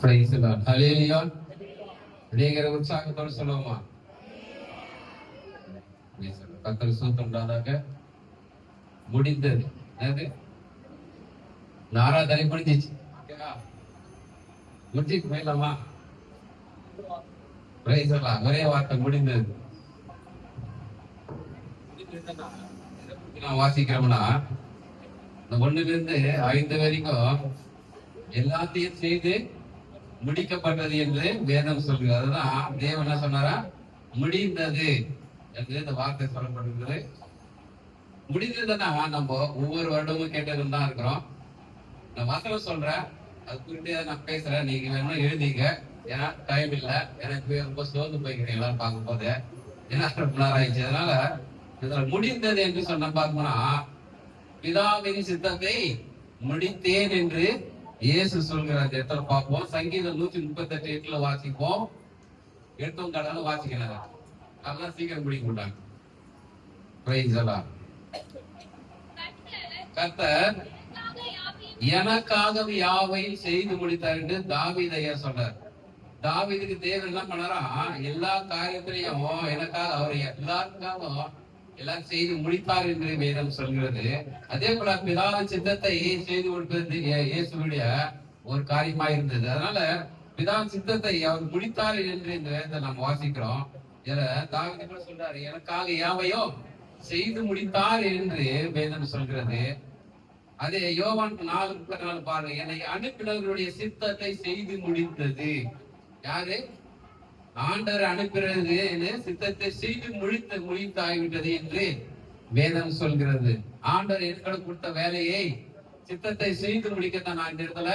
Price உற்சாகத்தோடு சொல்லுவோமா? கத்தர் சூத்தண்டாதாக முடிந்தது. என்னது? நாராதனை முடிஞ்சிச்சு. ஓகேவா? போயிடலாமா? பிரைஸ் லார்ட் ஒரே வார்த்தை முடிந்தது. நான் வாசிக்கிறோம்னா இந்த ஒண்ணுல இருந்து ஐந்து வரைக்கும் எல்லாத்தையும் செய்து முடிக்கப்பட்டது என்று வேதம் சொல்கிறது அதுதான் தேவன் என்ன சொன்னாரா? முடிந்தது என்று இந்த வார்த்தை சொல்லப்படுகிறது. முடிந்ததுன்னா நம்ம ஒவ்வொரு வருடமும் கேட்டதும் தான் இருக்கிறோம். நான் வசனம் சொல்றேன் அது குறித்து நான் பேசுறேன். நீங்க வேணும்னா எழுதிங்க ஏன்னா டைம் இல்லை. எனக்கு ரொம்ப சோர்ந்து போய்க்கிறீங்களா எல்லாரும் பார்க்கும் போது ஏன்னா ரொம்ப நேரம் ஆயிடுச்சு அதனால இதுல முடிந்தது என்று சொன்ன பார்க்கணும்னா பிதாவின் சித்தத்தை முடித்தேன் என்று இயேசு சொல்கிற அந்த இடத்துல பார்ப்போம் சங்கீதம் நூத்தி முப்பத்தி எட்டு எட்டுல வாசிப்போம். எடுத்தோம் கடலும் வாசிக்கலாம் அதெல்லாம் சீக்கிரம் முடிக்க மாட்டாங்க. கத்தர் கர்த்தர் எனக்காக யாவையும் செய்து முடித்தார் என்று தாவீதையா சொன்னார். தாவிதுக்கு தேவன் என்ன பண்ணாரா? எல்லா காரியத்திலையும் எனக்காக அவர் எல்லாருக்காகவும் எல்லாம் செய்து முடித்தார் என்று வேதம் சொல்கிறது. அதே போல பிதாவின் சித்தத்தை செய்து கொடுப்பது இயே- ஒரு காரியமா இருந்தது. அதனால பிதாவின் சித்தத்தை அவர் முடித்தார் என்று இந்த வேதத்தை நாம் வாசிக்கிறோம். இதுல தாவீது கூட சொல்றாரு எனக்காக யாவையோ செய்து முடித்தார் என்று வேதம் சொல்கிறது. அதே யோவான் நாலு முப்பத்தி நாலு பாருங்க என்னை அனுப்பினவர்களுடைய சித்தத்தை செய்து முடித்தது. யாரு? ஆண்டவர் அனுப்பினது என்று சித்தத்தை செய்து முடித்து முழித்தாகிவிட்டது என்று வேதம் சொல்கிறது. ஆண்டவர் எனக்கு கொடுத்த வேலையை சித்தத்தை செய்து முடிக்கத்தான் நான் இந்த இடத்துல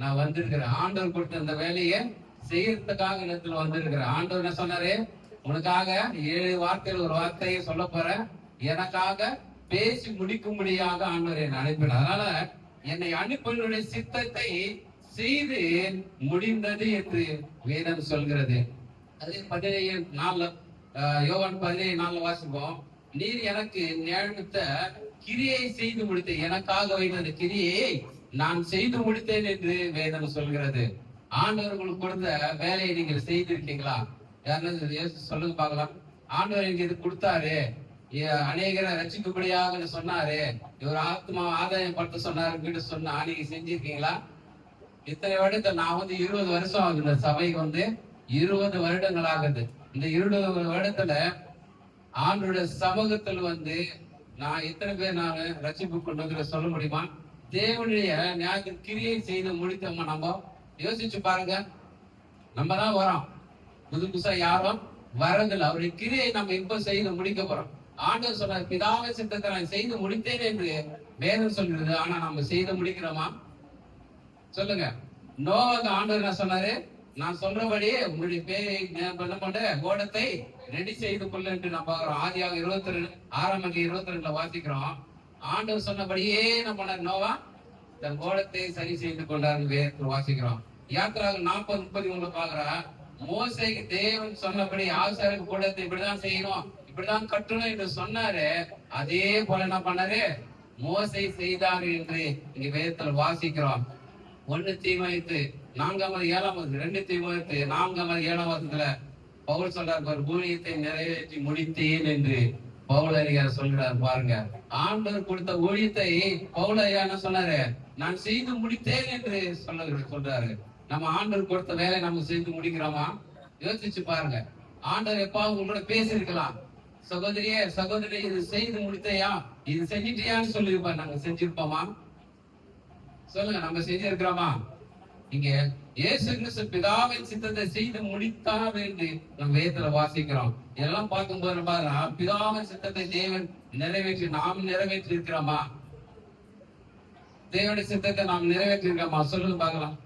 நான் வந்திருக்கிறேன். ஆண்டவர் கொடுத்த அந்த வேலையை செய்யறதுக்காக இடத்துல வந்திருக்கிறேன். ஆண்டவர் என்ன சொன்னாரு? உனக்காக ஏழு வார்த்தையில் ஒரு வார்த்தையை சொல்ல போறேன். எனக்காக பேசி முடிக்கும்படியாக ஆண்டவர் என்னை அனுப்பினார். அதனால என்னை அனுப்பினுடைய சித்தத்தை செய்து முடிந்தது என்று வேதம் சொல்கிறது. அதே பதினேழு நாள்ல ஆஹ், யோவான் பதினேழு நாள்ல வாசிப்போம். நீர் எனக்கு நியமித்த கிரியை செய்து முடித்த எனக்காக வைத்த அந்த கிரியை நான் செய்து முடித்தேன் என்று வேதம் சொல்கிறது. ஆண்டவர் உங்களுக்கு கொடுத்த வேலையை நீங்கள் செய்திருக்கீங்களா? யாருன்னு சொல்லுங்க பார்க்கலாம். ஆண்டவர் எனக்கு இது கொடுத்தாரு. ஏ- அநேகரை ரசிக்கும்படியாக சொன்னாரு. இவர் ஆத்மா ஆதாயம் படுத்த சொன்னாருன்னு சொன்னா நீங்க செஞ்சிருக்கீங்களா? இத்தனை வருடத்தை நான் வந்து இருபது வருஷம் ஆகுது இந்த சபைக்கு வந்து. இருபது வருடங்கள் ஆகுது இந்த இருபது வருடத்துல ஆண்டோட சமூகத்தில் வந்து நான் எத்தனை பேர் நான் ரசிப்பு கொண்டு வந்து சொல்ல முடியுமா? தேவனுடைய ஞாயிற்று கிரியை செய்து முடித்தோமா நம்ம யோசிச்சு பாருங்க. நம்ம தான் வரோம். புது புதுசா யாரும் வரதில்லை. அவருடைய கிரியை நம்ம இப்ப செய்து முடிக்க போறோம். ஆண்டவர் சொன்னார் பிதாவை சித்தத்தை நான் செய்து முடித்தேன் என்று வேதம் சொல்கிறது. ஆனா நம்ம செய்து முடிக்கிறோமா? சொல்லுங்க. நோவாக ஆண்டவர் என்ன சொன்னாரு? நான் சொல்றபடி உங்களுடைய பேரை பண்ண என்ன பண்ண கோடத்தை ரெடி செய்து கொள்ள என்று நான் பாக்குறோம் ஆதியாக இருபத்தி ரெண்டு ஆறாம் அங்கே இருபத்தி ரெண்டுல வாசிக்கிறோம். ஆண்டவர் சொன்னபடியே நம்ம நோவா இந்த கோடத்தை சரி செய்து கொண்டார் வாசிக்கிறோம். யாத்திராக நாற்பது முப்பத்தி மூணு பாக்குறா மோசைக்கு தேவன் சொன்னபடி ஆசாருக்கு கூடத்தை இப்படிதான் செய்யணும் இப்படிதான் கட்டணும் என்று சொன்னாரு. அதே போல என்ன பண்ணாரு? மோசை செய்தார் என்று இங்க வேதத்தில் வாசிக்கிறோம். ஒண்ணு தீமயத்து நான்காவது ஏழாவது ரெண்டு தீமயத்து நான்காவது ஏழாவதுல பவுல் சொல்றார் பாரு ஊழியத்தை நிறைவேற்றி முடித்தேன் என்று பவுல் அறிஞர் சொல்கிறார் பாருங்க. ஆண்டவர் கொடுத்த ஊழியத்தை பவுல் ஐயா என்ன சொன்னாரு? நான் செய்து முடித்தேன் என்று சொல்ல சொல்றாரு. நம்ம ஆண்டவர் கொடுத்த வேலை நம்ம செய்து முடிக்கிறோமா? யோசிச்சு பாருங்க. ஆண்டவர் எப்பாவது உங்களோட பேசியிருக்கலாம். சகோதரியே சகோதரி இது செய்து முடித்தையா? இது செஞ்சிட்டியான்னு சொல்லியிருப்பார். நாங்க செஞ்சிருப்போமா? சொல்லுங்க நம்ம செஞ்சிருக்கிறோமா இங்க இயேசு கிறிஸ்து பிதாவின் சித்தத்தை செய்து முடித்தார் என்று நம்ம வேதத்துல வாசிக்கிறோம். இதெல்லாம் பார்க்கும்போது நம்ம பாருங்க, பிதாவின் சித்தத்தை தேவன் நிறைவேற்றி நாம் நிறைவேற்றி இருக்கிறோமா தேவனுடைய சித்தத்தை நாம் நிறைவேற்றி இருக்கோமா சொல்லுங்க பார்க்கலாம்.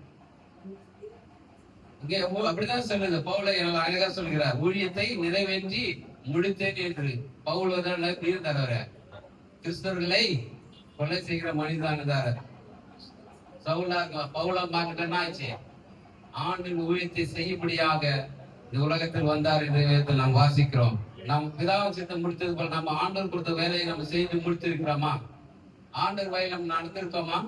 இங்க அப்படிதான் சொல்லுங்க பவுல அழகா சொல்கிறார். ஊழியத்தை நிறைவேற்றி முடித்தேன் என்று. பவுல் வந்து இருந்தார் அவரை கிறிஸ்தவர்களை கொலை செய்கிற மனிதானதார் பவுலா மார்க்கிட்ட ஆச்சு ஆண்டின் ஊழியத்தை செய்யும்படியாக இந்த உலகத்தில் வந்தார் என்று நாம் வாசிக்கிறோம். நாம் பிதாவின் சித்தம் முடித்தது போல நம்ம ஆண்டவர் கொடுத்த வேலையை நம்ம செய்து முடித்திருக்கிறோமா? ஆண்டவர் வயல் நம்ம நடந்திருக்கோமா?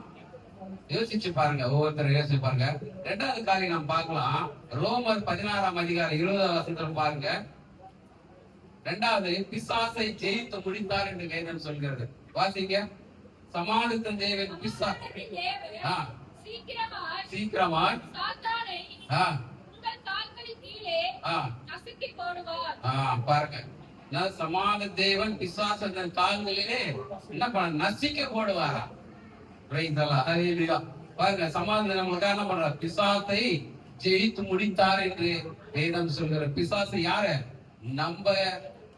யோசிச்சு பாருங்க ஒவ்வொருத்தரும் யோசிச்சு பாருங்க. ரெண்டாவது காரியம் நாம் பார்க்கலாம். ரோமர் பதினாறாம் அதிகாரம் இருபதாம் வருஷத்துல பாருங்க. ரெண்டாவது பிசாசை ஜெயித்து முடித்தார் என்று வேதம் சொல்கிறது. வாசிங்க. சமாளித்த தேவன் பிசா சீக்கிரமா பாருங்க. சமாத தேவன் பிசாசன் கால்களிலே என்ன பண்ண நசிக்க போடுவாரா. பாருங்க சமாதானம் நம்மளுக்காக என்ன பண்ற பிசாசை ஜெயித்து முடித்தார் என்று வேதம் சொல்கிற பிசாசு யாரு? நம்ம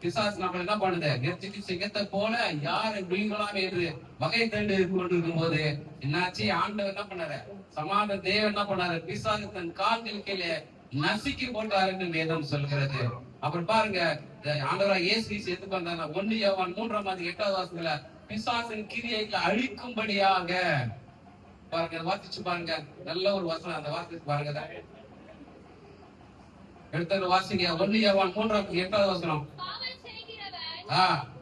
பிசாசு நம்ம என்ன பண்ணுது? நெற்றிக்கு சிங்கத்தை போல யாரு விழுங்கலாம் என்று வகை தண்டு கொண்டிருக்கும் போது என்னாச்சு? ஆண்டவர் என்ன பண்ணாரு? சமாத தேவன் என்ன பண்ணாரு? பிசாசு தன் கால்கள் கீழே நசுக்கி போட்டார் என்று வேதம் சொல்கிறது. அப்புறம் பாருங்க ஆண்டவரா இயேசு எதுக்கு வந்தாங்க ஒன்னு யோவான் மூன்றாம் அதிகம் எட்டாவது வாசத்துல பிசாசின் கிரியைகளை அழிக்கும்படியாக. பாருங்க வாசிச்சு பாருங்க. நல்ல ஒரு வசனம் அந்த வாசிச்சு பாருங்க. அதை. எடுத்தது வாசிங்க. ஒன்னு யோவான் மூன்றாம் எட்டாவது வசனம். பாவம்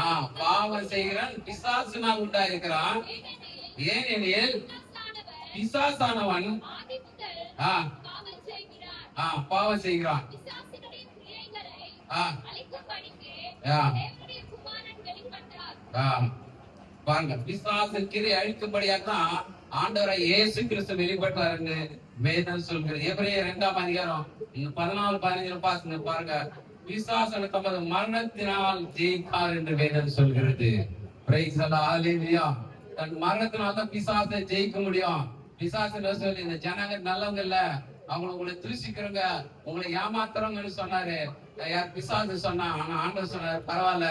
ஆஹ் பாவம் செய்கிறான் பிசாசுனா உண்டா இருக்கிறான் ஏனெனில் பிசாசானவன் பிசாசானவன் ஆஹ் பாவம் செய்கிறான். ஆஹ் ஆஹ் ஆஹ் பாருங்க பிசாசின் கிரை அழிக்கும்படியாக தான் ஆண்டவரை இயேசு கிறிஸ்து வெளிப்பட்டாருன்னு வேதம் சொல்கிறது. எப்படியே இரண்டாம் அதிகாரம் இந்த பதினாலு பதினஞ்சு பாசுங்க பாருங்க. பிசாசன தமது மரணத்தினால் ஜெயித்தார் என்று வேதம் சொல்கிறது. தன் மரணத்தினால் தான் பிசாசை ஜெயிக்க முடியும். பிசாசு சொல்லி இந்த ஜனங்க நல்லவங்க இல்ல அவங்களை உங்களை தூசிக்கிறவங்க உங்களை ஏமாத்துறவங்கன்னு சொன்னாரு. யார் பிசாசு சொன்னா ஆனா ஆண்டவர் சொன்னாரு பரவாயில்ல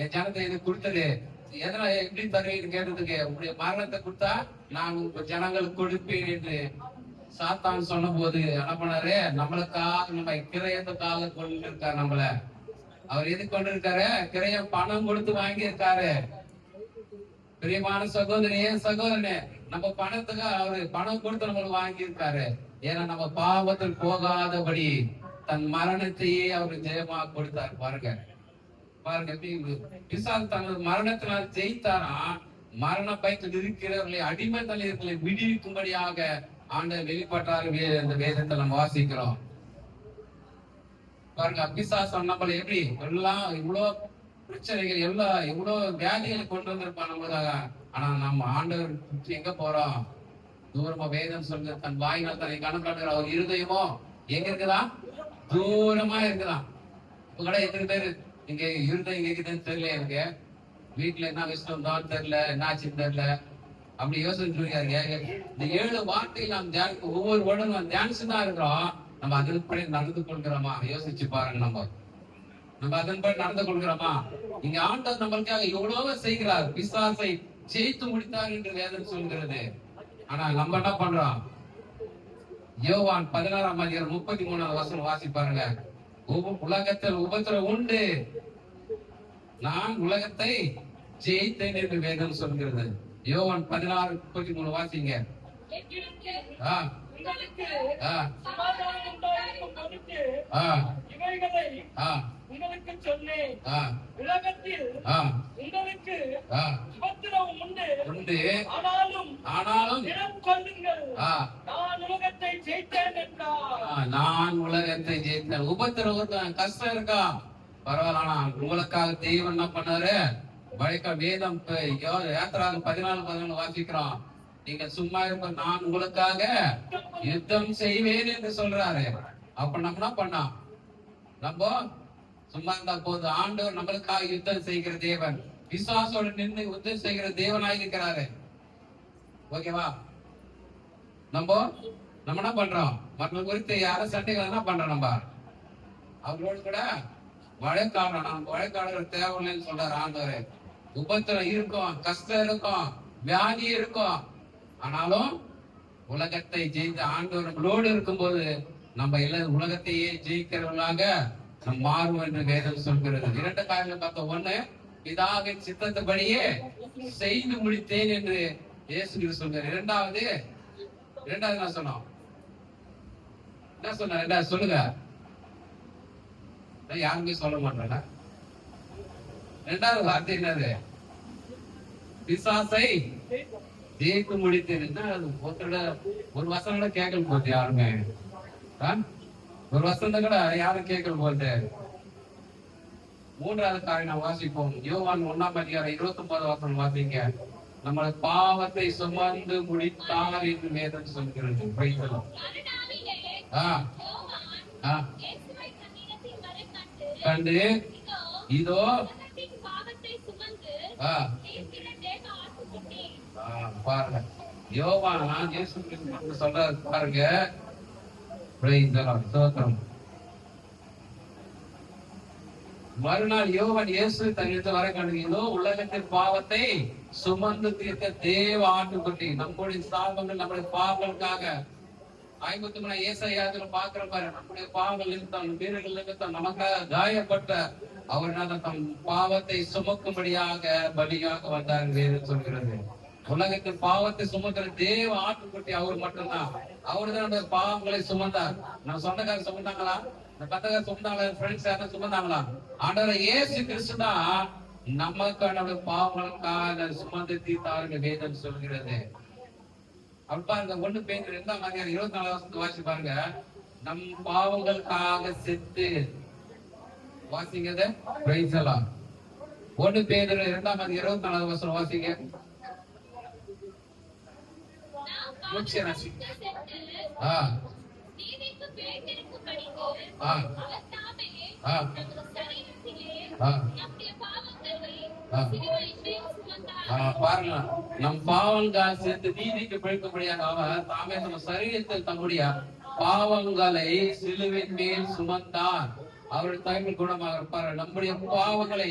என் ஜனத்தை இது கொடுத்தது. எதனா எப்படி தருவீன்னு கேட்டதுக்கு உங்களுடைய மரணத்தை கொடுத்தா நான் உங்க ஜனங்களுக்கு கொடுப்பேன் என்று. சாத்தான் சொன்ன போது என்ன பண்ணாரு? நம்மளுக்காக நம்ம கிரயத்துக்காக கொண்டு இருக்காரு நம்மள. அவர் எது கொண்டு இருக்காரு கிரையம் பணம் கொடுத்து வாங்கி இருக்காரு பிரியமான சகோதரியே சகோதரனே நம்ம பணத்துக்கு அவரு பணம் கொடுத்து நம்மளுக்கு வாங்கி இருக்காரு ஏன்னா நம்ம பாவத்தில் போகாதபடி தன் மரணத்தையே அவர் ஜெயமா கொடுத்தார். பாருங்க. பாருங்க எப்படி தனது மரணத்தினால் ஜெயித்தாரா? மரண பயத்தில் இருக்கிறவர்களை அடிமை தலைவர்களை விடுவிக்கும்படியாக ஆண்டவர் வெளிப்பட்டார் இந்த வேதத்தை நம்ம வாசிக்கிறோம். பாருங்க பிசாசம் நம்மள எப்படி? எல்லாம் இவ்வளவு பிரச்சனைகள் எல்லாம் இவ்வளவு வியாதிகளை கொண்டு வந்திருப்பான் நம்மளுக்காக. ஆனா நம்ம ஆண்டவர் விட்டு எங்க போறோம்? தூரமா வேதம் சொல்ற தன் வாயினால் தன்னை கணக்காடுகிற அவர் இருதயமோ எங்க இருக்குதா? தூரமா இருக்குதா? இப்ப கூட எத்தனை பேர்? இங்க இருதயம் எங்க இருக்குதுன்னு தெரியல எனக்கு? வீட்டுல என்ன விஷயம் தான் தெரியல என்னாச்சுன்னு தெரியல. அப்படி யோசிச்சுட்டு இருக்காருங்க இந்த ஏழு வார்த்தை நாம் ஒவ்வொரு வருடம் நாம் தியானிச்சு தான் இருக்கிறோம். நம்ம அதன்படி நடந்து கொள்கிறோமா? யோசிச்சு பாருங்க நம்ம. நம்ம அதன்படி நடந்து கொள்கிறோமா? இங்க ஆண்டவர் நம்மளுக்காக எவ்வளவு செய்கிறார். விசுவாசை ஜெயித்து முடித்தார் என்று வேதம் சொல்கிறது. ஆனா நம்ம என்ன பண்றோம்? யோவான் பதினாறாம் அதிகாரம் முப்பத்தி மூணாவது வசனம் வாசிப்பாருங்க உலகத்தில் உபத்திரம் உண்டு. நான் உலகத்தை ஜெயித்தேன் என்று வேதம் சொல்கிறது. யோவான் பதினாறு முப்பத்தி மூணு வாசிங்க. ஆ. உங்களுக்கு ஆ. ஆ. ஆ. சொன்னேன் ஆ. உலகத்தில் ஆ. உங்களுக்கு ஆ. உபத்திரவம் உண்டு. உண்டு ஆனாலும் ஆனாலும் தினம் கொள்ளுங்கள் ஆ. நான் உலகத்தை ஜெயித்தேன் என்றார் ஆ, நான் உலகத்தை ஜெயித்தேன். உபத்திரவம் கஷ்டம் இருக்கா? பரவாயில்ல ஆனா உங்களுக்காக தெய்வம் என்ன பண்ணாரு? வழக்க வேதம் ப- யாத்திராக பதினாலு பதினாலு வாசிக்கிறான் நீங்க சும்மா இருப்ப நான் உங்களுக்காக யுத்தம் செய்வேன் என்று சொல்றாரு. அப்ப நம்ம என்ன நம்ம சும்மா இருந்தா போதும். ஆண்டவர் நம்மளுக்காக யுத்தம் செய்கிற தேவன். விசுவாசோட நின்று யுத்தம் செய்கிற தேவனாய் இருக்கிறாரு. ஓகேவா? நம்ம நம்ம என்ன பண்றோம்? மற்ற குறித்து யாரும் சண்டைகள் என்ன பண்றோம் நம்ம? அவங்களோட கூட வழக்காடுறோம். நம்ம வழக்காடுற தேவையில்லைன்னு சொல்றாரு ஆண்டவர். உபத்திரம் இருக்கும் கஷ்டம் இருக்கும் வியாதி இருக்கும். ஆனாலும் உலகத்தை ஜெயித்த ஆண்டவர்களோடு இருக்கும்போது நம்ம எல்லாம் உலகத்தையே ஜெயிக்கிறவர்களாக மாறுவோம் என்று வேதம் சொல்கிறது. இரண்டு காரியங்கள் பார்த்த ஒண்ணு இதாக சித்தத்தபடியே செய்து முடித்தேன் என்று இயேசு கிறிஸ்து இரண்டாவது இரண்டாவது நான் சொன்னோம். என்ன சொன்ன சொல்லுங்க. யாருமே சொல்ல மாட்டேன். ரெண்டாவது வார்த்தை என்னது? பிசாசை ஜெயித்து முடித்தேன்னா அது ஒருத்தட ஒரு வசனம் கூட கேட்கல போகுது யாருமே. ஒரு வசனம் கூட யாரும் கேட்கல போகுது மூன்றாவது காரியம் வாசிப்போம். யோவான் ஒன்னாம் அதிகாரம் இருபத்தி ஒன்பது வசனம் வாசிங்க. நம்மளை பாவத்தை சுமந்து முடித்தார் என்று வேதம் சொல்கிறது. பைத்தலம் ஆஹ் கண்டு இதோ, பாருங்க. யோவான் இயேசு சொல்றாரு. பாருங்க. மறுநாள் யோவன் இயேசு தன்னிடத்தில் வர கண்டுகிறதோ உலகத்தின் பாவத்தை சுமந்து தீர்க்க தேவ ஆட்டுக்குட்டி நம்முடைய சாபங்கள் நம்முடைய பாவங்களுக்காக. ஐம்பத்தி மூணு ஏசாயாத்துல பாக்குற பாரு நம்முடைய பாவங்கள் நிமித்தம் வீரர்கள் நிமித்தம் நமக்காக காயப்பட்ட அவர் தம் பாவத்தை சுமக்கும்படியாக பலியாக வந்தார் சொல்கிறது. உலகத்தில் பாவத்தை சுமக்கிற தேவ ஆட்டுக்குட்டி அவர் மட்டும்தான். அவர் தான் அந்த பாவங்களை சுமந்தார். நான் சொந்தக்காரர் சுமந்தாங்களா? இந்த பத்தக்கார சுமந்தாங்களா? ஃப்ரெண்ட்ஸ் யாரும் சுமந்தாங்களா? ஆண்டவர் ஏசு கிறிஸ்து தான் நமக்கான பாவங்களுக்காக சுமந்து தீர்த்தாருங்க வேதம் சொல்கிறது. அப்பா இந்த ஒண்ணு பேர் ரெண்டாம் அதிகாரம் இருபத்தி நாலு வாசி பாருங்க. நம் பாவங்களுக்காக செத்து வாசிங்கத பிரைசலாம் ஒண்ணு பேர் இரண்டாம் அது இருபத்தி நாலாவது வருஷம் வாசிங்க. மூச்சு ராசி ஆ. ஆ. ஆ. ஆ. பாருங்க. நம் பாவங்கள் சேர்த்து நீதிக்கு பிழைக்கும்படியாக அவர் தாமே நம்ம சரீரத்தில் தம்முடைய பாவங்களை சிலுவின் மேல் சுமந்தான் அவருடைய தாய்மை குணமாக இருப்பார். நம்முடைய பாவங்களை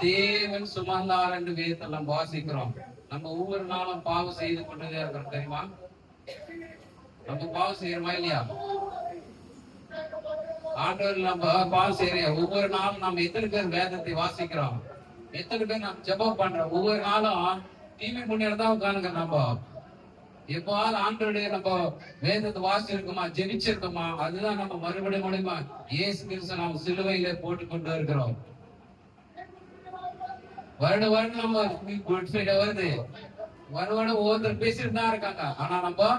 தேவன் சுமந்தார் என்று வேதத்தில் வாசிக்கிறோம். நம்ம ஒவ்வொரு நாளும் பாவம் செய்து கொண்டதே இருக்கிறோம் தெரியுமா? நம்ம பாவம் செய்யறோமா இல்லையா? ஆண்டவர் நம்ம பாவம் செய்யறோம். ஒவ்வொரு நாளும் நம்ம எத்தனை பேர் வேதத்தை வாசிக்கிறோம்? எத்தனை பேர் நம்ம ஜபம் பண்றோம்? ஒவ்வொரு நாளும் டிவி முன்னாடி தான் உட்காந்துங்க நம்ம. எப்போவாது ஆண்டோடைய நம்ம வேதத்தை வாசிச்சிருக்கோமா ஜெபிச்சிருக்கோமா அதுதான் நம்ம மறுபடியும் மூலியமா இயேசு கிறிஸ்து நாம் சிலுவையில போட்டு கொண்டு இருக்கிறோம் வருட வருடம் நம்ம குட் ஃப்ரைடே வருது. வருட வருடம் ஒவ்வொருத்தர் பேசிட்டு தான் இருக்காங்க. ஆனா நம்ம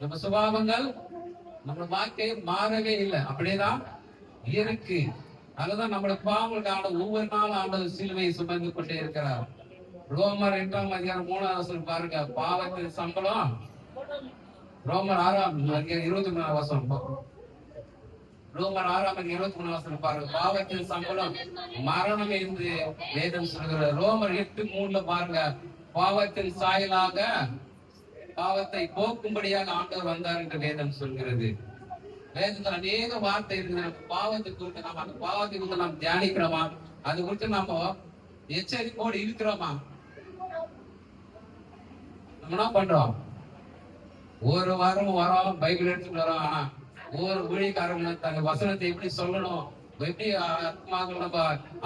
நம்ம சுபாவங்கள் நம்ம வாழ்க்கை மாறவே இல்லை. அப்படியேதான் இருக்கு. அதுதான் நம்மளோட பாவங்களுக்கான ஒவ்வொரு நாளும் ஆண்டவர் சிலுவையை சுமந்து கொண்டே இருக்கிறார். ரோமர் இரண்டாம் அதிகாரம் மூணாவது வசனம் பாருங்க. பாவத்தின் சம்பளம். ரோமர் ஆறாம் அதிகாரம் இருபத்தி மூணாம் வசனம். ரோமர் ஆறாம் அதிகாரம் இருபத்தி மூணாம் வசனம் பாருங்க. பாவத்தின் சம்பளம். மரணம் என்று வேதம் சொல்கிற ரோமர் எட்டு மூணுல பாருங்க. பாவத்தின் சாயலாக பாவத்தை போக்கும்படியாக ஆண்டவர் வந்தார் என்று வேதம் சொல்கிறது. வேதத்துல அநேக வார்த்தை இருக்குது. பாவத்தை குறித்து நாம் அந்த பாவத்தை குறித்து நாம் தியானிக்கிறோமா? அது குறித்து நாம எச்சரிக்கையோடு இருக்கிறோமா? நம்ம என்ன பண்றோம்? ஒரு வாரம் வரோம் பைபிள் எடுத்துட்டு வரோம். ஆனா ஒவ்வொரு ஊழியக்காரங்க தங்க வசனத்தை எப்படி சொல்லணும்? எப்படி ஆத்மாக்கள் நம்ம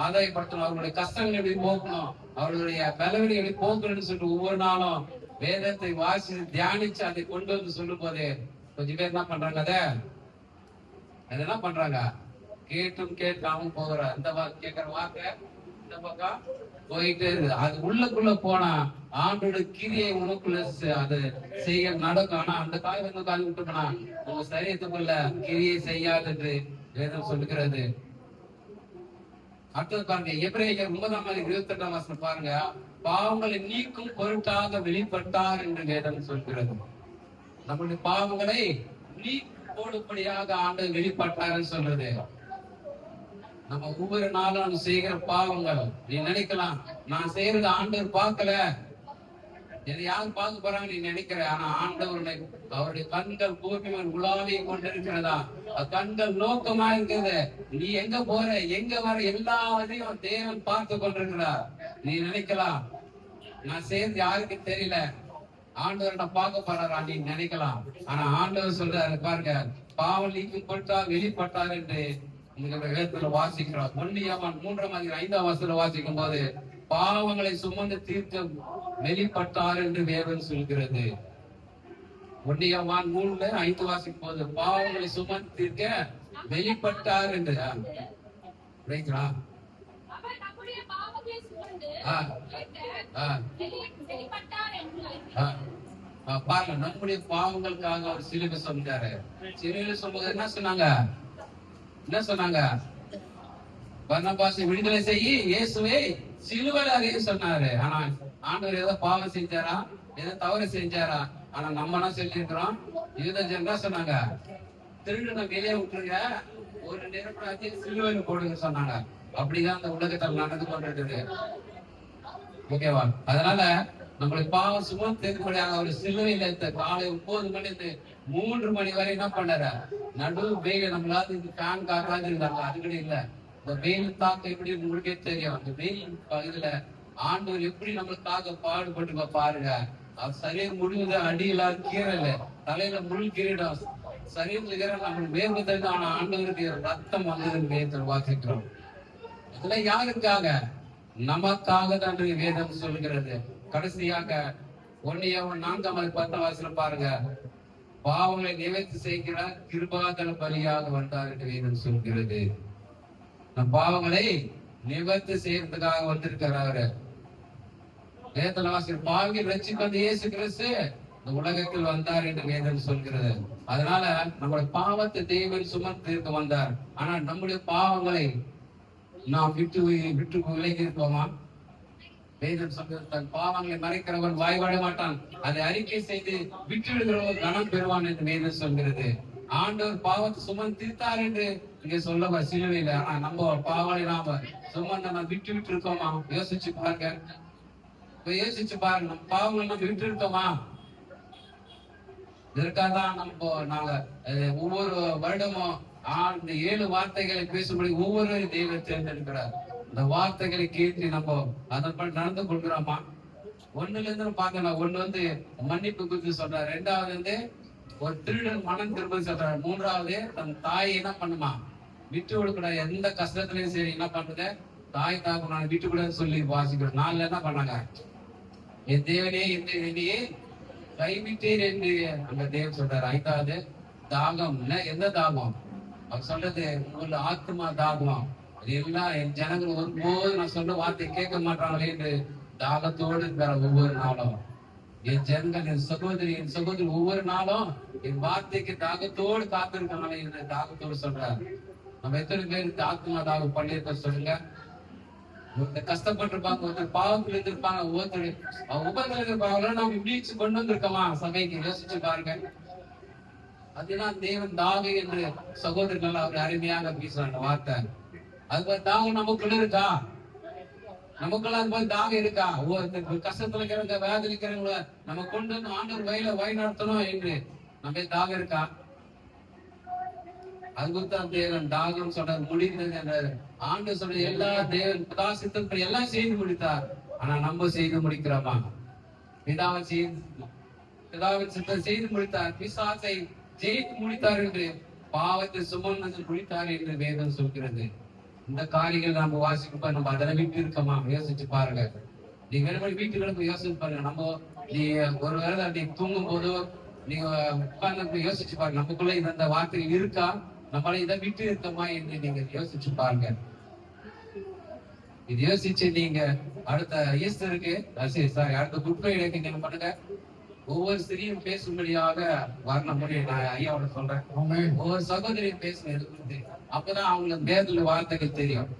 ஆதாயப்படுத்தணும்? அவர்களுடைய கஷ்டங்கள் எப்படி போக்கணும்? அவர்களுடைய பலவீனை எப்படி போக்கணும்னு சொல்லிட்டு ஒவ்வொரு நாளும் வேதத்தை வாசி தியானிச்சு அதை கொண்டு வந்து சொல்லும் போது கொஞ்சம் பேர் என்ன பண்றாங்க அதை? அதெல்லாம் பண்றாங்க? கேட்டும் கேட்காம போகிற அந்த கேட்கிற வார்த்தை இந்த பக்கம். போயிட்டே இருக்குது. அது உள்ளக்குள்ள போனா ஆண்டோட கிரியை உனக்குள்ள அது செய்ய நடக்கும். ஆனா அந்த காய் வந்து காய் விட்டுனா உங்க சரீரத்துக்குள்ள கிரியை செய்யாது என்று வேதம் சொல்லுகிறது. அடுத்தது பாருங்க எபிரேயர் ஒன்பதாம் இருபத்தி எட்டாம் வசனம் பாருங்க. பாவங்களை நீக்கும் பொருட்டாக வெளிப்பட்டார் என்று வேதம் சொல்கிறது. நம்முடைய பாவங்களை நீ போடும்படியாக ஆண்டு வெளிப்பட்டாருன்னு சொல்றது. நம்ம ஒவ்வொரு நாளும் நம்ம செய்கிற பாவங்கள். நீ நினைக்கலாம் நான் செய்யறது ஆண்டவர் பார்க்கல. என்னை யாரும் பார்க்க போறாங்க நீ நினைக்கிற? ஆனா ஆண்டவர் அவருடைய கண்கள் பூமி உலாவிய கொண்டிருக்கிறதா? கண்கள் நோக்கமா இருக்குது. நீ எங்க போற? எங்க வர எல்லாவற்றையும் தேவன் பார்த்து கொண்டிருக்கிறார். நீ நினைக்கலாம் நான் செய்யறது யாருக்கு தெரியல. ஆண்டவர் நான் பார்க்க போறாரா? நீ நினைக்கலாம். ஆனா ஆண்டவர் சொல்றாரு பாருங்க பாவம் நீக்கும் வெளிப்பட்டார் என்று. இந்த வேதத்துல வாசிக்கிறோம் மூன்றாம் அதிகாரம் ஐந்தாம் வாசல வாசிக்கும் போது பாவங்களை சுமந்து தீர்க்க வெளிப்பட்டார் என்று வேதம் சொல்கிறது. ஒன்னியவான் மூணுல ஐந்து வாசிக்கும் போது பாவங்களை சுமந்து தீர்க்க வெளிப்பட்டார் என்று. பாருங்க நம்முடைய பாவங்களுக்காக அவர் சிலுவை சொன்னாரு சிலுவை சொல்லும்போது என்ன சொன்னாங்க என்ன சொன்னாங்க? பர்னபாசை விடுதலை செய்யி இயேசுவை சிலுவையில் அறிய சொன்னாரு. ஆனா ஆண்டவர் ஏதோ பாவம் செஞ்சாரா? ஏதோ தவறு செஞ்சாரா? ஆனா நம்ம என்ன சொல்லியிருக்கிறோம்? யூத ஜனம் சொன்னாங்க? திருடனை வெளியே விட்டுருங்க. ஒரு நிரப்பராஜி சிலுவையில் போடுங்க சொன்னாங்க. அப்படிதான் அந்த உலகத்தில் நடந்து கொண்டிருக்கு ஓகேவா? அதனால நம்மளுக்கு பாவம் சும்மா தெரிஞ்சபடியாக அவர் சிலுவையில இந்த காலை ஒன்பது மணி மூன்று மணி வரை என்ன பண்ணற? நடு வெயில நம்மளாவது இந்த ஃபேன் காக்காது இருந்தாங்க அது கூட இல்ல. இந்த வெயில் தாக்கம் எப்படி உங்களுக்கே தெரியும்? அந்த வெயில் பகுதியில ஆண்டவர் எப்படி நம்மளுக்காக பாடுபட்டு பாருங்க. அவர் சரியா முழுவத அடியெல்லாம் கீரல தலையில முள் கிரீடம். சரீரத்துல கீரை நம்ம வேர்வை தந்து ஆனா ஆண்டவருக்கு ரத்தம் வந்ததுன்னு வேதத்தில் வாசிக்கிறோம். அதுல யாருக்காக? நமக்காக தான் வேதம் சொல்கிறது கடைசியாக ஒன்னியவன் நான்காம் அது பத்தாம் வயசுல பாருங்க. பாவங்களை நிவர்த்தி செய்கிறார் கிருபாதன பலியாக வந்தார் என்று வேதம் சொல்கிறது. நம் பாவங்களை நிவர்த்தி செய்யறதுக்காக வந்திருக்கிறாரு. வேதத்துல வாசிக்கிற பாவி ரட்சிக்கு வந்து இயேசு கிறிஸ்து இந்த உலகத்தில் வந்தார் என்று வேதம் சொல்கிறது. அதனால நம்முடைய பாவத்தை தேவன் சுமந்து வந்தார். ஆனா நம்முடைய பாவங்களை நாம் விட்டு விட்டு விலகி இருப்போமா வேதம் தன் பாவங்களை மறைக்கிறவன் வாய்வாட மாட்டான். அதை அறிக்கை செய்து விட்டு விடுகிறவன் கனம் பெறுவான் என்று வேதம் சொல்கிறது. ஆண்டவர் பாவத்தை சுமன் தீர்த்தார் என்று இங்க சொல்ல சிலுவையில. ஆனா நம்ம பாவனை நாம சுமன் நம்ம விட்டு விட்டு இருக்கோமா யோசிச்சு பாருங்க. இப்ப யோசிச்சு பாருங்க நம்ம பாவங்களை நம்ம விட்டு இருக்கோமா இதற்காக தான் நம்ம நாங்க அஹ், ஒவ்வொரு வருடமும் ஆ- இந்த ஏழு வார்த்தைகளை பேசும்படி ஒவ்வொரு தெய்வத்தை தேர்ந்தெடுக்கிறார். இந்த வார்த்தைகளை கேட்டு நம்ம அதன்படி நடந்து கொள்கிறோமா? ஒண்ணுல இருந்து பாக்கலாம் ஒண்ணு வந்து மன்னிப்பு குறித்து சொல்றாரு ரெண்டாவது வந்து ஒரு திருடன் மனம் திரும்ப சொல்றாரு. மூன்றாவது தன் தாயை என்ன பண்ணுமா? விட்டு விடக்கூடாது எந்த கஷ்டத்துலயும் சரி என்ன பண்றது தாய் தாக்கு விட்டு கூட சொல்லி வாசிக்கிறோம். நாலுல என்ன பண்ணாங்க? என் தேவனே இந்த என்னையே கைவிட்டீர் என்று அந்த தேவன் சொல்றாரு. ஐந்தாவது தாகம். என்ன எந்த தாகம்? அவர் சொல்றது உங்கள ஆத்மா தாகம். அது என் ஜனங்கள் ஒருபோது நான் சொன்ன வார்த்தை கேட்க மாட்டாங்களே என்று தாகத்தோடு இருக்கிறார் ஒவ்வொரு நாளும். என் ஜனங்கள் என் சகோதரி என் சகோதரி ஒவ்வொரு நாளும் என் வார்த்தைக்கு தாகத்தோடு காத்திருக்காங்களே என்று தாகத்தோடு சொல்றார். நம்ம எத்தனை பேருக்கு ஆத்மா தாகம் பண்ணியிருக்க சொல்லுங்க. ஒருத்தர் கஷ்டப்பட்டிருப்பாங்க ஒருத்தர் பாவத்தில் இருந்திருப்பாங்க ஒவ்வொருத்தர் அவங்க உபத்துல இருப்பாங்க நம்ம இப்படி கொண்டு வந்திருக்கோமா? சபைக்கு யோசிச்சு பாருங்க. அதுதான் தேவன் தாகு என்று சகோதரர்கள் அவர் அருமையாக பேசுறாங்க வார்த்தை. அது மாதிரி தாகம் நமக்குள்ள இருக்கா? நமக்குள்ள அது மாதிரி தாகம் இருக்கா? ஒருத்தர் கஷ்டத்துல இருக்கிறவங்க வேதனைக்கிறவங்கள நம்ம கொண்டு வந்து ஆண்டவர் வயல வழி நடத்தணும் என்று நம்ம தாகம் இருக்கா? அது குறித்தான் தேவன் தாகம் சொன்னார் முடிந்தது என்றார் ஆண்டு சொன்ன எல்லா தேவன் பிரகாசித்தங்கள் எல்லாம் செய்து முடித்தார். ஆனா நம்ம செய்து முடிக்கிறோமா? பிதாவை செய்து பிதாவின் சித்தம் செய்து முடித்தார். பிசாசை ஜெயித்து முடித்தார் என்று பாவத்தை சுமந்து முடித்தார் என்று வேதம் சொல்கிறது. இந்த காரியங்கள் நம்ம வாசிக்கப்ப நம்ம அதெல்லாம் விட்டு இருக்கோமா யோசிச்சு பாருங்க. நீங்க வெறுமனே வீட்டுகளுக்கு யோசிச்சு பாருங்க. நம்ம நீ ஒரு வேளை நீ தூங்கும் போதோ நீங்க உட்கார்ந்து யோசிச்சு பாருங்க. நமக்குள்ள இந்த வார்த்தை இருக்கா? நம்மள இதை விட்டு இருக்கோமா என்று நீங்க யோசிச்சு பாருங்க. இது யோசிச்சு நீங்க அடுத்த ஈஸ்டருக்கு சாரி அடுத்த குட் ஃப்ரைடேக்கு நீங்க பண்ணுங்க? ஒவ்வொரு ஸ்திரியும் பேசும்படியாக வரணும் முடியும் நான் ஐயாவோட சொல்றேன் ஒவ்வொரு சகோதரியும் பேசுறது அப்பதான் அவங்களுக்கு வேதத்துல வார்த்தைகள் தெரியும்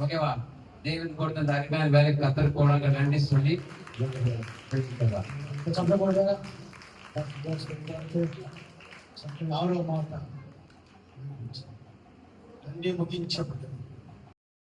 ஓகேவா தேவன் கொடுத்த இந்த அருமையான வேலைக்கு கத்தர் போனாங்க நன்றி சொல்லி చెప్పకూడదా సంథింగ్ ఆవిడ మాట అన్నీ ముగించబడ్డాయి